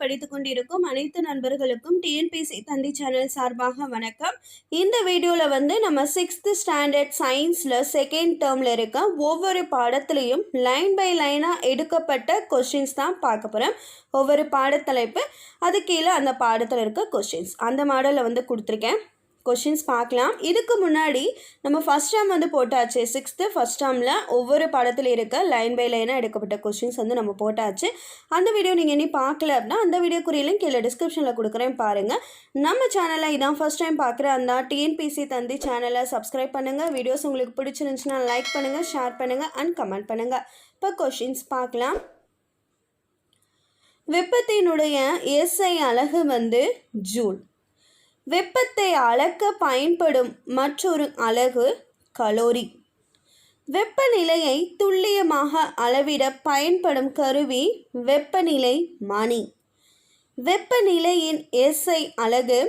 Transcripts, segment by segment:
படித்துக் கொண்டிருக்கும் அனைத்து நண்பர்களுக்கும் டிஎன்பிசி தந்தி சேனல் சார்பாக வணக்கம். இந்த வீடியோவில் வந்து நம்ம சிக்ஸ்த்து ஸ்டாண்டர்ட் சயின்ஸில் செகண்ட் டேர்மில் இருக்க ஒவ்வொரு பாடத்துலேயும் லைன் பை லைனாக எடுக்கப்பட்ட கொஷின்ஸ் தான் பார்க்க போகிறோம் ஒவ்வொரு பாடத்தலைப்பு அது கீழே அந்த பாடத்தில் இருக்க கொஷின்ஸ் அந்த மாடலில் வந்து கொடுத்துருக்கேன். கொஷின்ஸ் பார்க்கலாம். இதுக்கு முன்னாடி நம்ம ஃபஸ்ட் டேம் வந்து போட்டாச்சு. சிக்ஸ்த்து ஃபஸ்ட் டேர்மில் ஒவ்வொரு படத்தில் இருக்க லைன் பை லைனாக எடுக்கப்பட்ட கொஷின்ஸ் வந்து நம்ம போட்டாச்சு. அந்த வீடியோ நீங்கள் இனி பார்க்கல அப்படின்னா அந்த வீடியோக்குரிய லிங்க் கீழே டிஸ்கிரிப்ஷனில் கொடுக்குறேன் பாருங்கள் நம்ம சேனலை இதான் ஃபஸ்ட் டைம் பார்க்குற அந்த டிஎன்பிசி தந்தி சேனலை சப்ஸ்கிரைப் பண்ணுங்கள் வீடியோஸ் உங்களுக்கு பிடிச்சிருந்துச்சுன்னா லைக் பண்ணுங்கள் ஷேர் பண்ணுங்கள் அண்ட் கமெண்ட் பண்ணுங்கள் இப்போ கொஷின்ஸ் பார்க்கலாம். வெப்பத்தினுடைய எஸ்ஐ அழகு வந்து ஜூல். வெப்பத்தை அளக்க பயன்படும் மற்றொரு அலகு கலோரி. வெப்பநிலையை துல்லியமாக அளவிட பயன்படும் கருவி வெப்பநிலை மணி. வெப்பநிலையின் எஸ்ஐ அலகு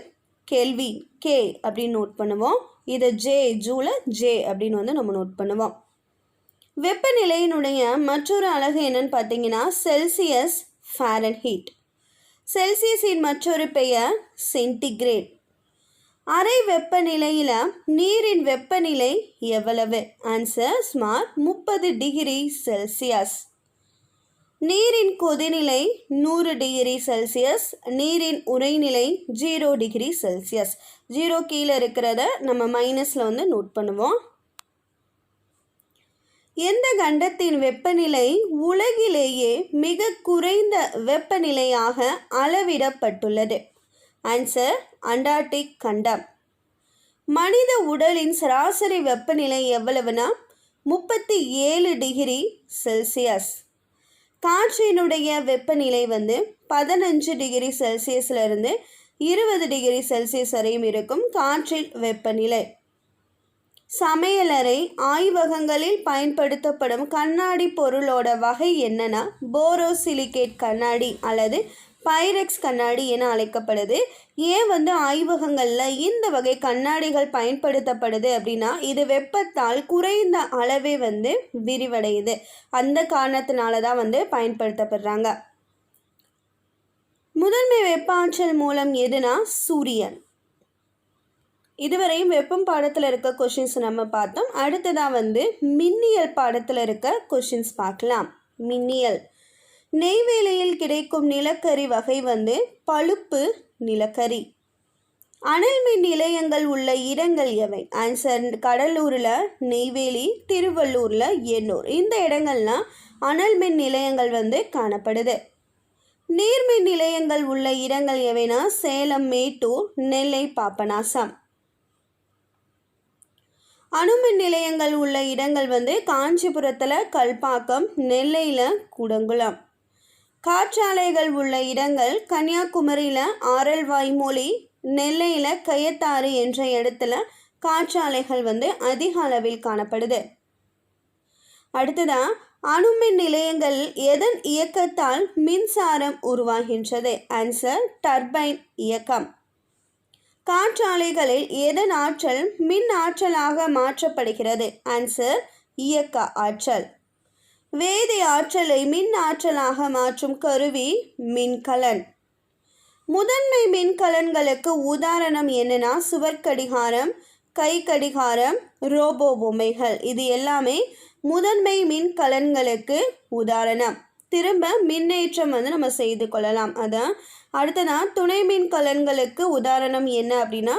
கேள்வி கே அப்படின்னு நோட் பண்ணுவோம். இதை ஜே ஜூல ஜே அப்படின்னு வந்து நம்ம நோட் பண்ணுவோம். வெப்பநிலையினுடைய மற்றொரு அலகு என்னன்னு பார்த்தீங்கன்னா செல்சியஸ் ஃபாரன்ஹீட் செல்சியஸின் மற்றொரு பெயர் சென்டிகிரேட் அறை வெப்பநிலையில் நீரின் வெப்பநிலை எவ்வளவு? ஆன்சர் சுமார் முப்பது டிகிரி செல்சியஸ். நீரின் கொதிநிலை நூறு டிகிரி செல்சியஸ் நீரின் உரைநிலை ஜீரோ டிகிரி செல்சியஸ். ஜீரோ கீழே இருக்கிறத நம்ம மைனஸில் வந்து நோட் பண்ணுவோம். எந்த கண்டத்தின் வெப்பநிலை உலகிலேயே மிக குறைந்த வெப்பநிலையாக அளவிடப்பட்டுள்ளது? ஆன்சர் அண்டார்டிக் கண்டம் மனித உடலின் சராசரி வெப்பநிலை எவ்வளவுனா முப்பத்தி ஏழு டிகிரி செல்சியஸ். காற்றினுடைய வெப்பநிலை வந்து பதினஞ்சு டிகிரி செல்சியஸ்லேருந்து இருபது டிகிரி செல்சியஸ் வரையும் இருக்கும் காற்றில் வெப்பநிலை. சமையலறை ஆய்வகங்களில் பயன்படுத்தப்படும் கண்ணாடி பொருளோட வகை என்னன்னா போரோசிலிகேட் கண்ணாடி அல்லது பைரெக்ஸ் கண்ணாடி என அழைக்கப்படுது. ஏன் வந்து ஆய்வகங்களில் இந்த வகை கண்ணாடிகள் பயன்படுத்தப்படுது அப்படின்னா இது வெப்பத்தால் குறைந்த அளவே வந்து விரிவடையுது. அந்த காரணத்தினால தான் வந்து பயன்படுத்தப்படுறாங்க. முதன்மை வெப்ப ஆற்றல் மூலம் எதுனா சூரியன். இதுவரையும் வெப்பம் பாடத்தில் இருக்க கொஷின்ஸ் நம்ம பார்த்தோம். அடுத்ததாக வந்து மின்னியல் பாடத்தில் இருக்க கொஷின்ஸ் பார்க்கலாம். மின்னியல். நெய்வேலியில் கிடைக்கும் நிலக்கரி வகை வந்து பழுப்பு நிலக்கரி. அனல் மின் நிலையங்கள் உள்ள இடங்கள் எவை? ஆன்சர் கடலூரில் நெய்வேலி திருவள்ளூரில் எண்ணூர். இந்த இடங்கள்லாம் அனல் மின் நிலையங்கள் வந்து காணப்படுது. நீர்மின் நிலையங்கள் உள்ள இடங்கள் எவைனா? சேலம் மேட்டூர் நெல்லை பாப்பநாசம் அணுமின் நிலையங்கள் உள்ள இடங்கள் வந்து காஞ்சிபுரத்தில் கல்பாக்கம் நெல்லையில் குடங்குளம். காற்றாலைகள் உள்ள இடங்கள் கன்னியாகுமரியில் ஆரல்வாய்மொழி நெல்லையில் கயத்தாறு என்ற இடத்துல காற்றாலைகள் வந்து அதிக அளவில் காணப்படுது. அடுத்ததா அணுமின் நிலையங்கள் எதன் இயக்கத்தால் மின்சாரம் உருவாகின்றது? ஆன்சர் டர்பைன் இயக்கம். காற்றாலைகளில் எதன் ஆற்றல் மின் ஆற்றலாக மாற்றப்படுகிறது? ஆன்சர் இயக்க ஆற்றல். வேதி ஆற்றலை மின் ஆற்றலாக மாற்றும் கருவி மின்கலன். முதன்மை மின்கலன்களுக்கு உதாரணம் என்னன்னா சுவர்க்கடிகாரம் கை கடிகாரம் ரோபோ பொம்மைகள். இது எல்லாமே முதன்மை மின்கலன்களுக்கு உதாரணம். திரும்ப மின்னேற்றம் வந்து நம்ம செய்து கொள்ளலாம். அதான் அடுத்ததான் துணை மின்கலன்களுக்கு உதாரணம் என்ன அப்படின்னா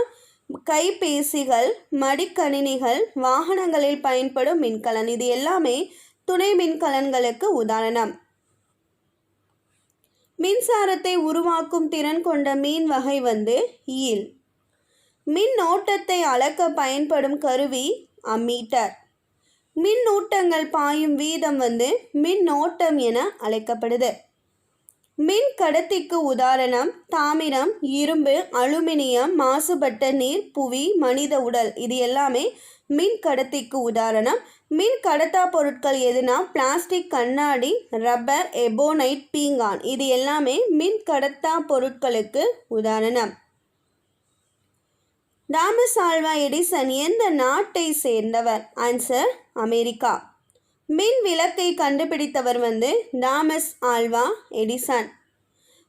கைபேசிகள் மடிக்கணினிகள் வாகனங்களில் பயன்படும் மின்கலன். இது எல்லாமே துணை மின்கலன்களுக்கு உதாரணம். மின்சாரத்தை உருவாக்கும் திறன் கொண்ட மீன் வகை வந்து ஈல். மின் ஓட்டத்தை அளக்க பயன்படும் கருவி அம்மீட்டர். மின்னூட்டங்கள் பாயும் வீதம் வந்து மின்னோட்டம் என அழைக்கப்படுது. மின் கடத்திக்கு உதாரணம் தாமிரம் இரும்பு அலுமினியம் மாசுபட்ட நீர் புவி மனித உடல். இது எல்லாமே மின் கடத்திக்கு உதாரணம். மின் கடத்தா பொருட்கள் எதுனா? பிளாஸ்டிக் கண்ணாடி ரப்பர் எபோனைட் பீங்கான். இது எல்லாமே மின் கடத்தா பொருட்களுக்கு உதாரணம். தாமஸ் ஆல்வா எடிசன் எந்த நாட்டை சேர்ந்தவர்? Answer America. மின் விளக்கை கண்டுபிடித்தவர் வந்து தாமஸ் ஆல்வா எடிசன்.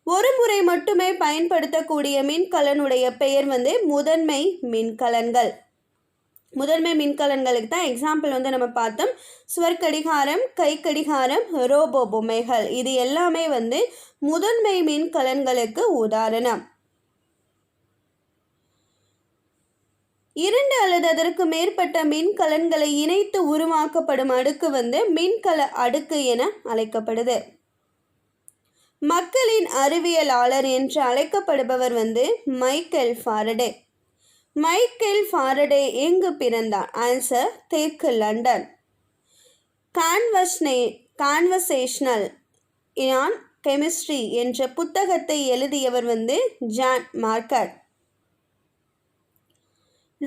ஒரு முறை மட்டுமே பயன்படுத்தக்கூடிய மின்கலனுடைய பெயர் வந்து முதன்மை மின்கலன்கள். முதன்மை மின்கலன்களுக்கு தான் எக்ஸாம்பிள் வந்து நம்ம பார்த்தோம். சுவர்கடிகாரம் கைக்கடிகாரம் ரோபோ பொம்மைகள். இது எல்லாமே வந்து முதன்மை மின்கலன்களுக்கு உதாரணம். இரண்டு அல்லது அதற்கு மேற்பட்ட மின்கலன்களை இணைத்து உருவாக்கப்படும் அடுக்கு வந்து மின்கல அடுக்கு என அழைக்கப்படுது. மக்களின் அறிவியலாளர் என்று அழைக்கப்படுபவர் வந்து மைக்கேல் ஃபாரடே. மைக்கேல் ஃபாரடே எங்கு பிறந்தார்? ஆன்சர் தெற்கு லண்டன். கான்வஸ்னே கான்வர்சேஷனல் ஆன் கெமிஸ்ட்ரி என்ற புத்தகத்தை எழுதியவர் வந்து ஜான் மார்க்கட்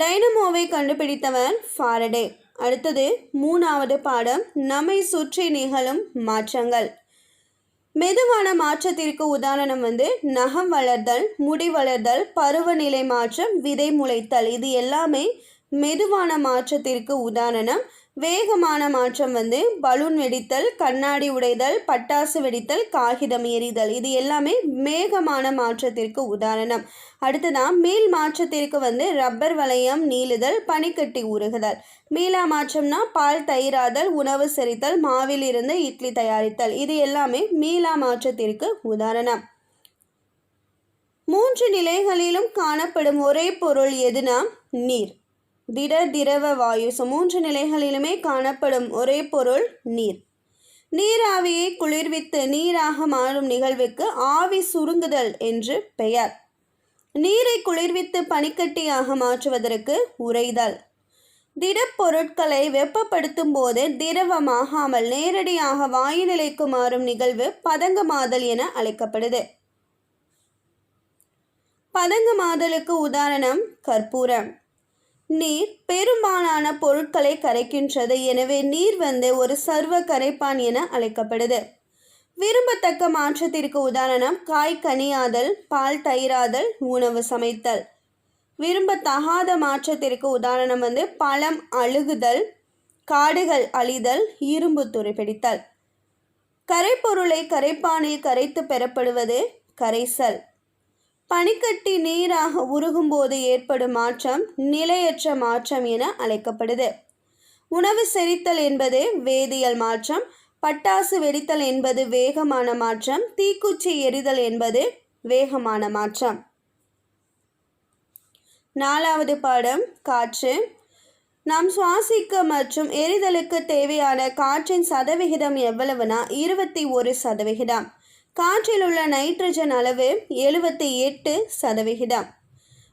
டைனமோவை கண்டுபிடித்தவர் ஃபாரடே. அடுத்தது மூணாவது பாடம் நம்மை சுற்றி நிகழும் மாற்றங்கள். மெதுவான மாற்றத்திற்கு உதாரணம் வந்து நகம் வளர்தல் முடி வளர்தல் பருவநிலை மாற்றம் விதை முளைத்தல் இது எல்லாமே மெதுவான மாற்றத்திற்கு உதாரணம். வேகமான மாற்றம் வந்து பலூன் வெடித்தல் கண்ணாடி உடைதல் பட்டாசு வெடித்தல் காகிதம் எரிதல் இது எல்லாமே வேகமான மாற்றத்திற்கு உதாரணம். அடுத்ததான் மீள் மாற்றத்திற்கு வந்து ரப்பர் வளையம் நீளுதல் பனிக்கட்டி உருகுதல். மீளா மாற்றம்னா பால் தயிராதல் உணவு செரித்தல் மாவில் இருந்து இட்லி தயாரித்தல். இது எல்லாமே மீளா மாற்றத்திற்கு உதாரணம். மூன்று நிலைகளிலும் காணப்படும் ஒரே பொருள் எதுனா? நீர். திட திரவ வாயு. ஸோ மூன்று நிலைகளிலுமே காணப்படும் ஒரே பொருள் நீர். நீராவியை குளிர்வித்து நீராக மாறும் நிகழ்வுக்கு ஆவி சுருங்குதல் என்று பெயர். நீரை குளிர்வித்து பனிக்கட்டியாக மாற்றுவதற்கு உறைதல். திடப்பொருட்களை வெப்பப்படுத்தும் போது திரவமாகாமல் நேரடியாக வாயு நிலைக்கு மாறும் நிகழ்வு பதங்கமாதல் என அழைக்கப்படுது. பதங்கமாதலுக்கு உதாரணம் கற்பூரம். நீர் பெரும்பாலான பொருட்களை கரைக்கின்றது. எனவே நீர் வந்து ஒரு சர்வ கரைப்பான் என அழைக்கப்படுது. விரும்பத்தக்க மாற்றத்திற்கு உதாரணம் காய் கனியாதல் பால் தயிராதல் உணவு சமைத்தல். விரும்பத்தகாத மாற்றத்திற்கு உதாரணம் வந்து பழம் அழுகுதல் காடுகள் அழிதல் இரும்பு துருப்பிடித்தல் கரைப்பொருளை கரைப்பானில் கரைத்து பெறப்படுவது கரைசல். பனிக்கட்டி நீராக உருகும்போது ஏற்படும் மாற்றம் நிலையற்ற மாற்றம் என அழைக்கப்படுது. உணவு செரித்தல் என்பது வேதியியல் மாற்றம் பட்டாசு வெடித்தல் என்பது வேகமான மாற்றம் தீக்குச்சி எரிதல் என்பது வேகமான மாற்றம். நாலாவது பாடம் காற்று. நாம் சுவாசிக்க மற்றும் எரிதலுக்கு தேவையான காற்றின் சதவிகிதம் எவ்வளவுனா இருபத்தி ஒரு சதவிகிதம். காற்றில் உள்ள நைட்ரஜன் அளவு எழுபத்தி எட்டு சதவிகிதம்.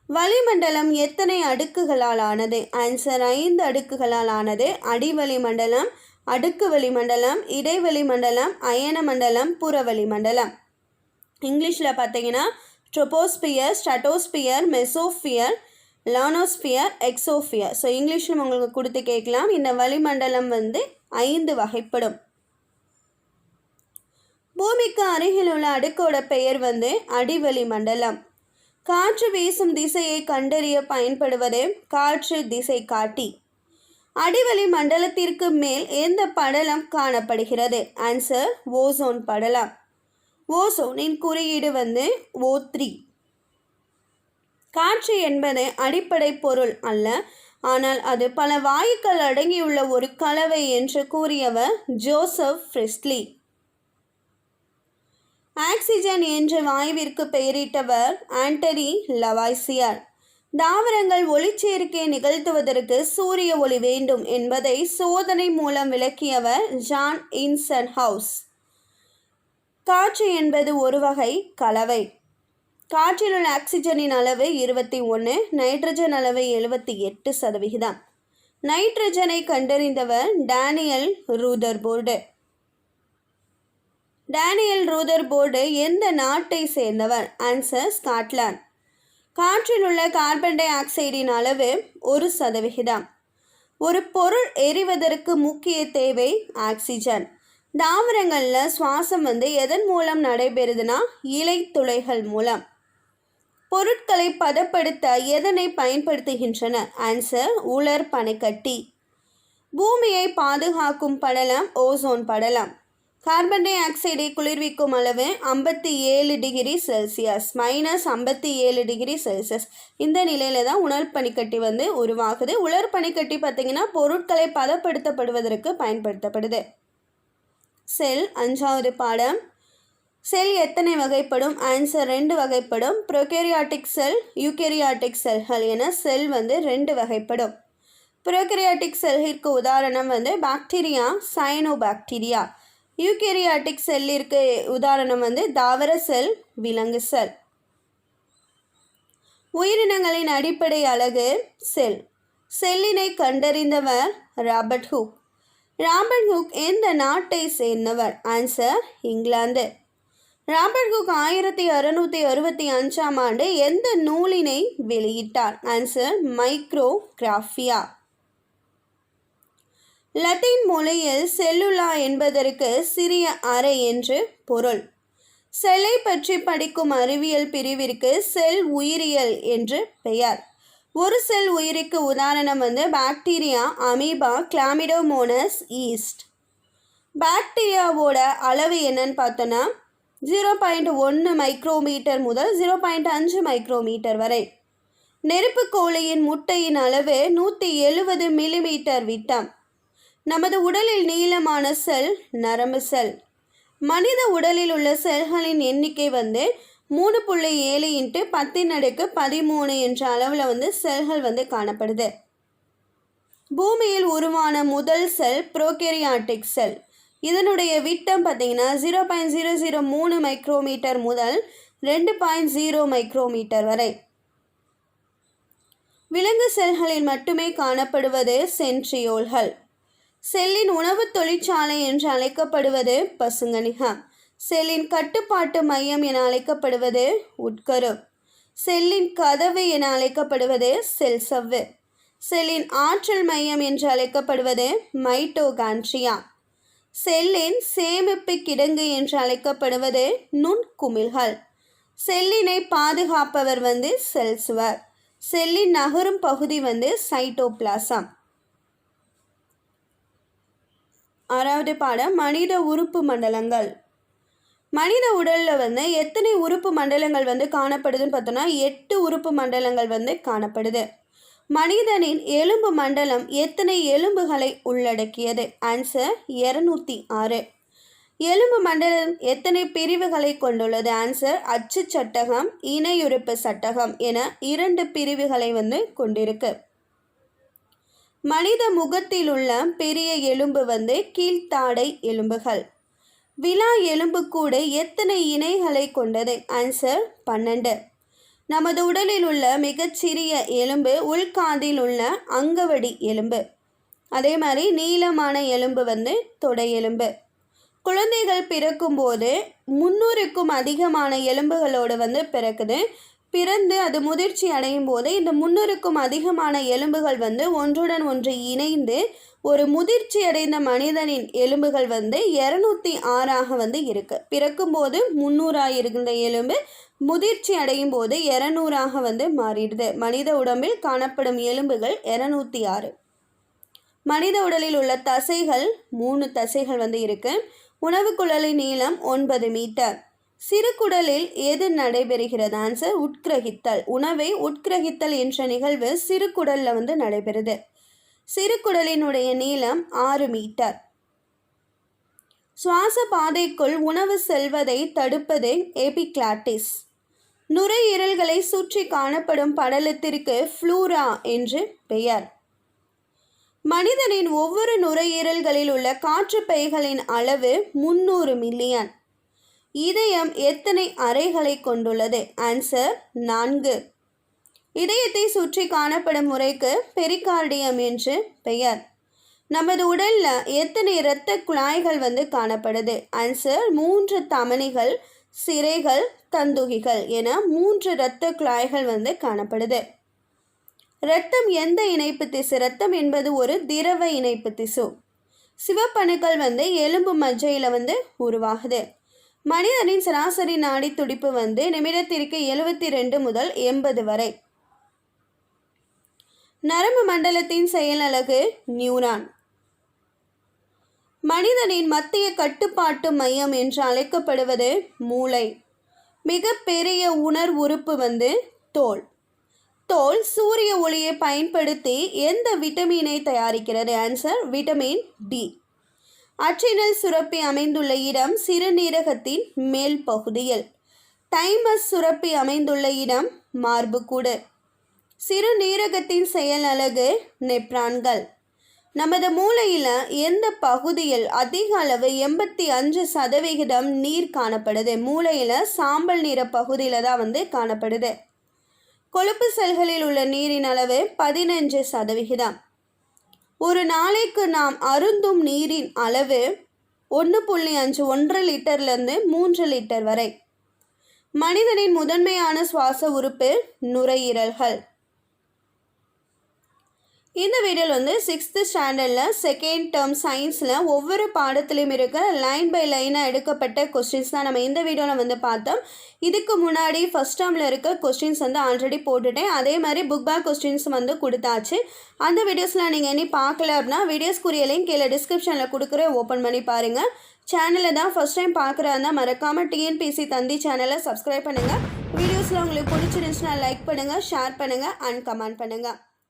வளிமண்டலம் எத்தனை அடுக்குகளால் ஆனது? ஆன்சர் ஐந்து அடுக்குகளால் ஆனது. அடிவளி மண்டலம் அடுக்கு வளிமண்டலம் இடைவெளி மண்டலம் அயன மண்டலம் புறவளி மண்டலம் இங்கிலீஷில் பார்த்தீங்கன்னா ட்ரோபோஸ்பியர் ஸ்டட்டோஸ்பியர் மெசோஃபியர் லானோஸ்பியர் எக்ஸோஃபியர் ஸோ இங்கிலீஷில் உங்களுக்கு கொடுத்து கேட்கலாம். இந்த வளிமண்டலம் வந்து ஐந்து வகைப்படும். பூமிக்கு அருகில் உள்ள அடுக்கோட பெயர் வந்து அடிவளி மண்டலம். காற்று வீசும் திசையை கண்டறிய பயன்படுவது காற்று திசை காட்டி. அடிவளி மண்டலத்திற்கு மேல் எந்த படலம் காணப்படுகிறது? ஆன்சர் ஓசோன் படலம். ஓசோனின் குறியீடு வந்து ஓ த்ரீ காற்று என்பது அடிப்படை பொருள் அல்ல ஆனால் அது பல வாயுக்கள் அடங்கியுள்ள ஒரு கலவை என்று கூறியவர் ஜோசப் ஃப்ரிஸ்லி ஆக்சிஜன் என்ற வாயுவிற்கு பெயரிட்டவர் ஆண்டனி லவாய்சியார். தாவரங்கள் ஒளிச்சேர்க்கை நிகழ்த்துவதற்கு சூரிய ஒளி வேண்டும் என்பதை சோதனை மூலம் விளக்கியவர் ஜான் இன்சன் ஹவுஸ் காற்று என்பது ஒரு வகை கலவை. காற்றில் உள்ள ஆக்சிஜனின் அளவு இருபத்தி ஒன்று நைட்ரஜன் அளவு எழுபத்தி எட்டு சதவிகிதம். நைட்ரஜனை கண்டறிந்தவர் டேனியல் ரூதர்போர்டு. டேனியல் ரூதர்போர்டு எந்த நாட்டை சேர்ந்தவர்? ஆன்சர் ஸ்காட்லாந்து காற்றில் உள்ள கார்பன் டை ஆக்சைடின் அளவு ஒரு சதவிகிதம். ஒரு பொருள் எரிவதற்கு முக்கிய தேவை ஆக்சிஜன். தாவரங்களில் சுவாசம் வந்து எதன் மூலம் நடைபெறுதுன்னா இலை துளைகள் மூலம். பொருட்களை பதப்படுத்த எதனை பயன்படுத்துகின்றன? ஆன்சர் உலர் பனைக்கட்டி. பூமியை பாதுகாக்கும் படலம் ஓசோன் படலம். கார்பன் டை ஆக்சைடை குளிர்விக்கும் அளவு ஐம்பத்தி ஏழு டிகிரி செல்சியஸ் மைனஸ் ஐம்பத்தி ஏழு டிகிரி செல்சியஸ். இந்த நிலையில் தான் உணர் பனிக்கட்டி வந்து உருவாகுது. உலர் பனிக்கட்டி பார்த்திங்கன்னா பொருட்களை பதப்படுத்தப்படுவதற்கு பயன்படுத்தப்படுது. செல் அஞ்சாவது பாடம். செல் எத்தனை வகைப்படும்? ஆன்சர் ரெண்டு வகைப்படும். ப்ரோகேரியாட்டிக் செல் யூகேரியாட்டிக் செல்கள் என செல் வந்து ரெண்டு வகைப்படும். ப்ரோகேரியாட்டிக் செல்கிற்கு உதாரணம் வந்து பாக்டீரியா சயனோபாக்டீரியா யூகேரியாட்டிக் செல்லிற்கு உதாரணம் வந்து தாவர செல் விலங்கு செல். உயிரினங்களின் அடிப்படை அழகு செல். செல்லினை கண்டறிந்தவர் ராபர்ட் ஹூக். ராபர்ட் ஹூக் எந்த நாட்டை சேர்ந்தவர்? ஆன்சர் இங்கிலாந்து. ராபர்ட் ஹூக் ஆயிரத்தி அறுநூற்றி அறுபத்தி அஞ்சாம் ஆண்டு எந்த நூலினை வெளியிட்டார்? Answer Micrographia. லத்தீன் மொழியில் செல்லுலா என்பதற்கு சிறிய அறை என்று பொருள். செல்லை பற்றி படிக்கும் அறிவியல் பிரிவிற்கு செல் உயிரியல் என்று பெயர். ஒரு செல் உயிரிக்கு உதாரணம் வந்து பாக்டீரியா அமீபா கிளாமிடோமோனஸ் ஈஸ்ட். பாக்டீரியாவோட அளவு என்னன்னு பார்த்தோன்னா ஜீரோ பாயிண்ட் ஒன்று மைக்ரோமீட்டர் முதல் ஜீரோ பாயிண்ட் அஞ்சு மைக்ரோமீட்டர் வரை. நெருப்பு கோழியின் முட்டையின் அளவு நூற்றி எழுபது மில்லிமீட்டர் விட்டம். நமது உடலில் நீளமான செல் நரம்பு செல். மனித உடலில் உள்ள செல்களின் எண்ணிக்கை வந்து மூணு புள்ளி ஏழு இன்ட்டு பத்தின் அடுக்கு பதிமூணு என்ற அளவில் வந்து செல்கள் வந்து காணப்படுது. பூமியில் உருவான முதல் செல் ப்ரோகேரியாட்டிக் செல். இதனுடைய விட்டம் பார்த்தீங்கன்னா ஜீரோ பாயிண்ட் ஜீரோ ஜீரோ மூணு மைக்ரோமீட்டர் முதல் ரெண்டு பாயிண்ட் ஜீரோ மைக்ரோமீட்டர் வரை. விலங்கு செல்களில் மட்டுமே காணப்படுவது சென்ட்ரியோல்கள். செல்லின் உணவு தொழிற்சாலை என்று அழைக்கப்படுவது பசுங்கனிகம் செல்லின் கட்டுப்பாட்டு மையம் என அழைக்கப்படுவது உட்கரு. செல்லின் கதவு என அழைக்கப்படுவது செல் சவ்வு செல்லின் ஆற்றல் மையம் என்று அழைக்கப்படுவது மைட்டோகான்ட்ரியா செல்லின் சேமிப்பு கிடங்கு என்று அழைக்கப்படுவது நுண்குமிழ்கள். செல்லினை பாதுகாப்பவர் வந்து செல்சுவர். செல்லின் நகரும் பகுதி வந்து சைட்டோபிளாசம். ஆறாவது பாடம் மனித உறுப்பு மண்டலங்கள். மனித உடலில் வந்து எத்தனை உறுப்பு மண்டலங்கள் வந்து காணப்படுதுன்னு பார்த்தோன்னா எட்டு உறுப்பு மண்டலங்கள் வந்து காணப்படுது. மனிதனின் எலும்பு மண்டலம் எத்தனை எலும்புகளை உள்ளடக்கியது? ஆன்சர் இரநூத்தி ஆறு. எலும்பு மண்டலம் எத்தனை பிரிவுகளை கொண்டுள்ளது? ஆன்சர் அச்சு சட்டகம் இணையுறுப்பு சட்டகம் என இரண்டு பிரிவுகளை வந்து கொண்டிருக்கு. மனித முகத்தில் உள்ள பெரிய எலும்பு வந்து கீழ்த்தாடை எலும்புகள். விழா எலும்புக்கூடு எத்தனை இணைகளை கொண்டது? ஆன்சர் பன்னெண்டு. நமது உடலில் உள்ள மிகச்சிறிய எலும்பு உள்காதில் உள்ள அங்கவடி எலும்பு. அதே மாதிரி நீளமான எலும்பு வந்து தொடை எலும்பு. குழந்தைகள் பிறக்கும்போது முன்னூறுக்கும் அதிகமான எலும்புகளோடு வந்து பிறக்குது. பிறந்து அது முதிர்ச்சி அடையும் போது இந்த முன்னூறுக்கும் அதிகமான எலும்புகள் வந்து ஒன்றுடன் ஒன்று இணைந்து ஒரு முதிர்ச்சி அடைந்த மனிதனின் எலும்புகள் வந்து இரநூத்தி ஆறாக வந்து இருக்கு. பிறக்கும்போது முந்நூறாக இருக்கின்ற எலும்பு முதிர்ச்சி அடையும் போது இரநூறாக வந்து மாறிடுது. மனித உடம்பில் காணப்படும் எலும்புகள் இரநூத்தி ஆறு. மனித உடலில் உள்ள தசைகள் மூணு தசைகள் வந்து இருக்கு. உணவு குழலின் நீளம் ஒன்பது மீட்டர். சிறு குடலில் எது நடைபெறுகிறது? ஆன்சர் உட்கிரகித்தல். உணவை உட்கிரகித்தல் என்ற நிகழ்வு சிறு குடலில் வந்து நடைபெறுது. சிறு குடலினுடைய நீளம் ஆறு மீட்டர். சுவாச பாதைக்குள் உணவு செல்வதை தடுப்பது எபிக்ளாட்டிஸ். நுரையீரல்களை சுற்றி காணப்படும் படலத்திற்கு ஃப்ளூரா என்று பெயர். மனிதனின் ஒவ்வொரு நுரையீரல்களில் உள்ள காற்று பைகளின் அளவு முன்னூறு மில்லியன். இதயம் எத்தனை அறைகளை கொண்டுள்ளது? ஆன்சர் நான்கு. இதயத்தை சுற்றி காணப்படும் முறைக்கு பெரிகார்டியம் என்று பெயர். நமது உடலில் எத்தனை இரத்த குழாய்கள் வந்து காணப்படுது? ஆன்சர் மூன்று தமனிகள் சிறைகள் தந்துகிகள் என மூன்று இரத்த குழாய்கள் வந்து காணப்படுது. இரத்தம் எந்த இணைப்பு திசு? இரத்தம் என்பது ஒரு திரவ இணைப்பு திசு. சிவப்பணுக்கள் வந்து எலும்பு மஜ்ஜையில் வந்து உருவாகுது. மனிதனின் சராசரி நாடி துடிப்பு வந்து நிமிடத்திற்கு எழுபத்தி ரெண்டு முதல் எண்பது வரை. நரம்பு மண்டலத்தின் செயலழகு நியூரான். மனிதனின் மத்திய கட்டுப்பாட்டு மையம் என்று அழைக்கப்படுவது மூளை. மிகப்பெரிய உணர் உறுப்பு வந்து தோல். தோல் சூரிய ஒளியை பயன்படுத்தி எந்த விட்டமினை தயாரிக்கிறது? ஆன்சர் விட்டமின் டி அச்சினல் சுரப்பி அமைந்துள்ள இடம் சிறுநீரகத்தின் மேல் பகுதியில். தைமஸ் சுரப்பி அமைந்துள்ள இடம் மார்புக்கூடு. சிறுநீரகத்தின் செயல் அழகு நெப்ரான்கள். நமது மூளையில் எந்த பகுதியில் அதிக அளவு எண்பத்தி அஞ்சு சதவிகிதம் நீர் காணப்படுது? மூளையில் சாம்பல் நிற பகுதியில் தான் வந்து காணப்படுது. கொழுப்பு செல்களில் உள்ள நீரின் அளவு பதினஞ்சு சதவிகிதம். ஒரு நாளைக்கு நாம் அருந்தும் நீரின் அளவு ஒன்று புள்ளி அஞ்சு ஒன்றரை லிட்டர்லேருந்து மூன்று லிட்டர் வரை. மனிதனின் முதன்மையான சுவாச உறுப்பு நுரையீரல்கள். இந்த வீடியோவில் வந்து சிக்ஸ்த்து ஸ்டாண்டர்டில் செகண்ட் டேர்ம் சயின்ஸில் ஒவ்வொரு பாடத்துலையும் இருக்க லைன் பை லைனாக எடுக்கப்பட்ட கொஸ்டின்ஸ் தான் நம்ம இந்த வீடியோவில் வந்து பார்த்தோம். இதுக்கு முன்னாடி ஃபஸ்ட் டேர்மில் இருக்க கொஸ்டின்ஸ் வந்து ஆல்ரெடி போட்டுட்டேன். அதே மாதிரி புக் பேக் கொஸ்டின்ஸ் வந்து கொடுத்தாச்சு. அந்த வீடியோஸில் நீங்கள் இனி பார்க்கல அப்படின்னா வீடியோஸ்க்குரிய லிங்க் கீழே டிஸ்கிரிப்ஷனில் கொடுக்குற ஓப்பன் பண்ணி பாருங்கள் சேனலை தான் ஃபஸ்ட் டைம் பார்க்குறாருந்தா மறக்காமல் டிஎன்பிசி தந்தி சேனலை சப்ஸ்கிரைப் பண்ணுங்கள் வீடியோஸில் உங்களுக்கு பிடிச்சிருந்துச்சுன்னா லைக் பண்ணுங்கள் ஷேர் பண்ணுங்கள் அண்ட் கமெண்ட் பண்ணுங்கள்